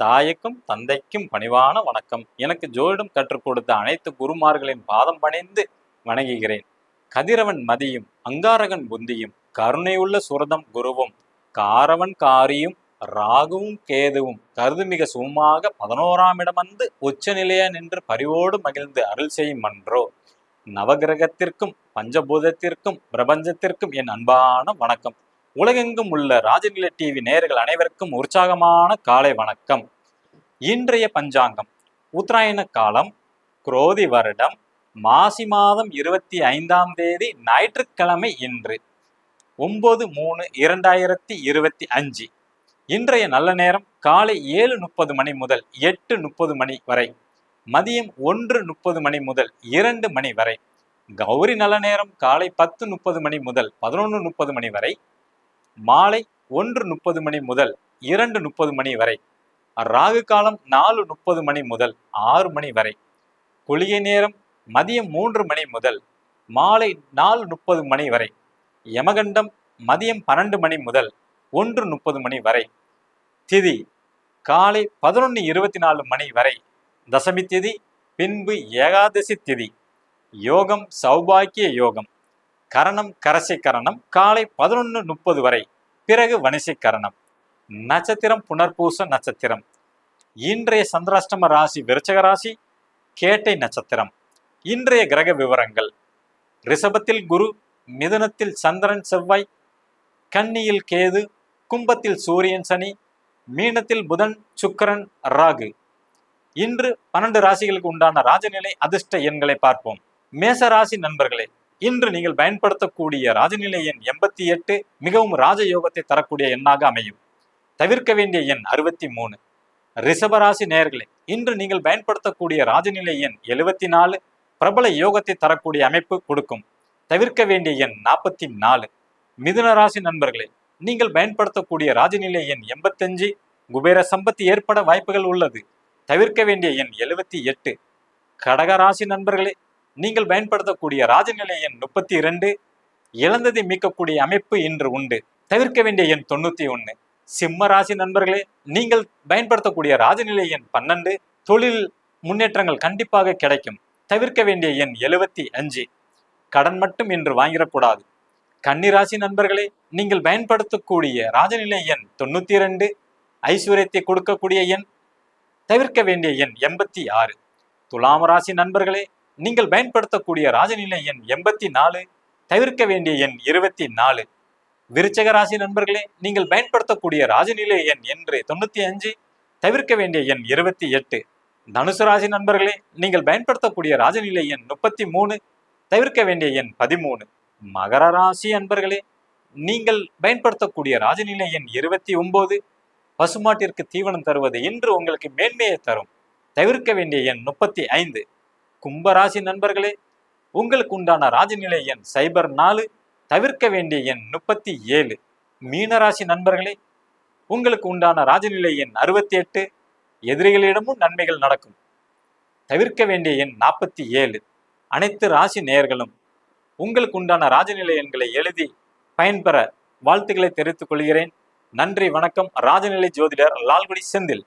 தாய்க்கும் தந்தைக்கும் பணிவான வணக்கம். எனக்கு ஜோதிடம் கற்றுக் கொடுத்த அனைத்து குருமார்களின் பாதம் பணிந்து வணங்குகிறேன். கதிரவன் மதியும் அங்காரகன் புந்தியும் கருணையுள்ள சுரதம் குருவும் காரவன் காரியும் ராகுவும் கேதுவும் கருது மிக சுமமாக பதினோராம் இடம் வந்து உச்சநிலைய நின்று பரிவோடு மகிழ்ந்து அருள் செய்யும் மன்றோ நவகிரகத்திற்கும் பஞ்சபூதத்திற்கும் பிரபஞ்சத்திற்கும் என் அன்பான வணக்கம். உலகெங்கும் உள்ள ராஜநிலை டிவி நேயர்கள் அனைவருக்கும் உற்சாகமான காலை வணக்கம். இன்றைய பஞ்சாங்கம் உத்தராயண காலம் குரோதி வருடம் மாசி மாதம் இருபத்தி ஐந்தாம் தேதி ஞாயிற்றுக்கிழமை இன்று ஒன்பது மூணு இரண்டாயிரத்தி இருபத்தி அஞ்சு. இன்றைய நல்ல நேரம் காலை ஏழு முப்பது மணி முதல் எட்டு முப்பது மணி வரை மதியம் ஒன்று முப்பது மணி முதல் இரண்டு மணி வரை கௌரி நல்ல நேரம் காலை பத்து முப்பது மணி முதல் பதினொன்று முப்பது மணி வரை மாலை ஒன்று முப்பது மணி முதல் இரண்டு முப்பது மணி வரை. ராகு காலம் நாலு முப்பது மணி முதல் ஆறு மணி வரை. குளிகை நேரம் மதியம் மூன்று மணி முதல் மாலை நாலு முப்பது மணி வரை. யமகண்டம் மதியம் பன்னெண்டு மணி முதல் ஒன்று முப்பது மணி வரை. திதி காலை பதினொன்று இருபத்தி நாலு மணி வரை. தசமி திதி பின்பு ஏகாதசி திதி. யோகம் சௌபாக்கிய யோகம். கரணம் கரசை கரணம் காலை பதினொன்று முப்பது வரை. பிறகு வனிசை கரணம். நட்சத்திரம் புனர்பூச நட்சத்திரம். இன்றைய சந்திராஷ்டம ராசி விருச்சக ராசி கேட்டை நட்சத்திரம். இன்றைய கிரக விவரங்கள். ரிஷபத்தில் குரு மிதுனத்தில் சந்திரன் செவ்வாய் கன்னியில் கேது கும்பத்தில் சூரியன் சனி மீனத்தில் புதன் சுக்கரன் ராகு. இன்று பன்னெண்டு ராசிகளுக்கு உண்டான ராஜநிலை அதிர்ஷ்ட எண்களை பார்ப்போம். மேச ராசி நண்பர்களே இன்று நீங்கள் பயன்படுத்தக்கூடிய ராஜநிலை எண் எண்பத்தி எட்டு மிகவும் ராஜயோகத்தை தரக்கூடிய எண்ணாக அமையும். தவிர்க்க வேண்டிய எண் அறுபத்தி மூணு. ரிஷபராசி நேர்களே இன்று நீங்கள் பயன்படுத்தக்கூடிய ராஜநிலை எண் எழுபத்தி நாலு பிரபல யோகத்தை தரக்கூடிய அமைப்பு கொடுக்கும். தவிர்க்க வேண்டிய எண் நாற்பத்தி நாலு. மிதுன ராசி நண்பர்களே நீங்கள் பயன்படுத்தக்கூடிய ராஜநிலை எண் எண்பத்தஞ்சு குபேர சம்பத்து ஏற்பட வாய்ப்புகள் உள்ளது. தவிர்க்க வேண்டிய எண் எழுபத்தி எட்டு. கடகராசி நண்பர்களே நீங்கள் பயன்படுத்தக்கூடிய ராஜநிலை எண் முப்பத்தி இரண்டு இழந்ததை மீட்கக்கூடிய அமைப்பு இன்று உண்டு. தவிர்க்க வேண்டிய எண் தொண்ணூத்தி ஒன்று சிம்ம ராசி நண்பர்களே நீங்கள் பயன்படுத்தக்கூடிய ராஜநிலை எண் பன்னெண்டு தொழில் முன்னேற்றங்கள் கண்டிப்பாக கிடைக்கும். தவிர்க்க வேண்டிய எண் எழுபத்தி அஞ்சு. கடன் மட்டும் இன்று வாங்கிடக்கூடாது. கன்னிராசி நண்பர்களே நீங்கள் பயன்படுத்தக்கூடிய ராஜநிலை எண் தொண்ணூத்தி ரெண்டு ஐஸ்வர்யத்தை கொடுக்கக்கூடிய எண் தவிர்க்க வேண்டிய எண் எண்பத்தி ஆறு. துலாம் ராசி நண்பர்களே நீங்கள் பயன்படுத்தக்கூடிய ராஜநிலை எண் எண்பத்தி நாலு தவிர்க்க வேண்டிய எண் இருபத்தி நாலு விருச்சக ராசி நண்பர்களே நீங்கள் பயன்படுத்தக்கூடிய ராஜநிலை எண் என்று தொண்ணூத்தி அஞ்சு தவிர்க்க வேண்டிய எண் இருபத்தி எட்டு. தனுசு ராசி நண்பர்களே நீங்கள் பயன்படுத்தக்கூடிய ராஜநிலை எண் முப்பத்தி மூணு தவிர்க்க வேண்டிய எண் பதிமூணு. மகர ராசி அன்பர்களே நீங்கள் பயன்படுத்தக்கூடிய ராஜநிலை எண் இருபத்தி ஒன்பது பசுமாட்டிற்கு தீவனம் தருவது இன்று உங்களுக்கு மேன்மையை தரும். தவிர்க்க வேண்டிய எண் முப்பத்தி ஐந்து. கும்பராசி நண்பர்களே உங்களுக்கு உண்டான ராஜநிலை எண் சைபர் நாலு தவிர்க்க வேண்டிய எண் முப்பத்தி ஏழு. மீனராசி நண்பர்களே உங்களுக்கு உண்டான ராஜநிலை எண் அறுபத்தி எட்டு எதிரிகளிடமும் நன்மைகள் நடக்கும். தவிர்க்க வேண்டிய எண் நாற்பத்தி ஏழு. அனைத்து ராசி நேயர்களும் உங்களுக்கு உண்டான ராஜநிலை எண்களை எழுதி பயன்பெற வாழ்த்துக்களை தெரிவித்துக் கொள்கிறேன். நன்றி வணக்கம். ராஜநிலை ஜோதிடர் லால்குடி செந்தில்.